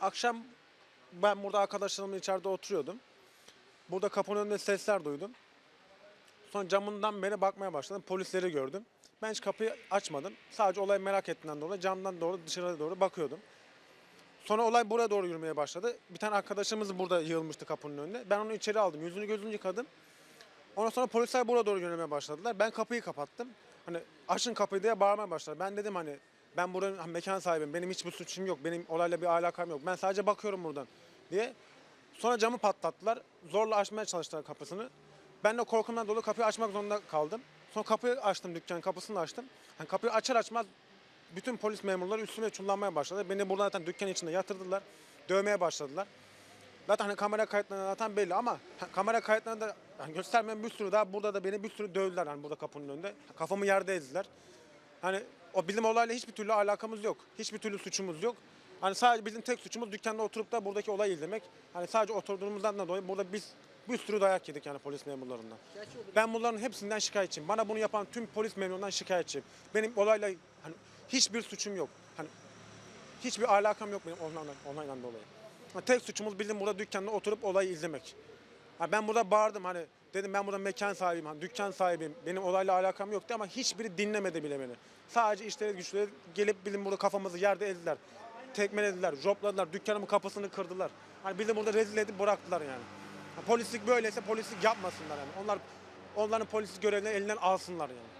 akşam ben burada arkadaşlarımla içeride oturuyordum. Burada kapının önünde sesler duydum. Sonra camından beri bakmaya başladım. Polisleri gördüm. Ben hiç kapıyı açmadım. Sadece olayı merak ettiğimden dolayı camdan doğru dışarıya doğru bakıyordum. Sonra olay buraya doğru yürümeye başladı. Bir tane arkadaşımız burada yığılmıştı kapının önünde. Ben onu içeri aldım. Yüzünü gözünü yıkadım. Ondan sonra polisler buraya doğru yürümeye başladılar. Ben kapıyı kapattım. Hani açın kapıyı diye bağırmaya başladı. Ben dedim hani ben buranın mekan sahibiyim. Benim hiçbir suçum yok. Benim olayla bir alakam yok. Ben sadece bakıyorum buradan diye. Sonra camı patlattılar. Zorla açmaya çalıştılar kapısını. Ben de korkumdan dolayı kapıyı açmak zorunda kaldım. Sonra kapıyı açtım dükkanın kapısını açtım. Hani kapıyı açar açmaz bütün polis memurları üstüme çullanmaya başladı. Beni buradan zaten dükkan içinde yatırdılar. Dövmeye başladılar. Zaten hani kamera kayıtlarında zaten belli ama kamera kayıtlarında hani göstermeyen bir sürü daha burada da beni bir sürü dövdüler hani burada kapının önünde. Kafamı yerde ezdiler. Hani o bizim olayla hiçbir türlü alakamız yok. Hiçbir türlü suçumuz yok. Hani sadece bizim tek suçumuz dükkanda oturup da buradaki olayı izlemek. Hani sadece oturduğumuzdan da dolayı burada biz bir sürü dayak yedik yani polis memurlarından. Ben bunların hepsinden şikayetçiyim. Bana bunu yapan tüm polis memurundan şikayetçiyim. Benim olayla hani hiçbir suçum yok. Hani hiçbir alakam yok benim onlarla, onlarla dolayı. Ha, tek suçumuz bizim burada dükkanda oturup olayı izlemek. Ha, ben burada bağırdım hani dedim ben burada mekan sahibiyim, hani dükkan sahibiyim. Benim olayla alakam yoktu ama hiçbiri dinlemedi bile beni. Sadece işleri güçleri gelip bizim burada kafamızı yerde ezdiler. Tekmelediler, jopladılar, dükkanımın kapısını kırdılar. Hani bizi burada rezil edip bıraktılar yani. Ha, polislik böyleyse polislik yapmasınlar yani. Onlar onların polis görevlerini elinden alsınlar yani.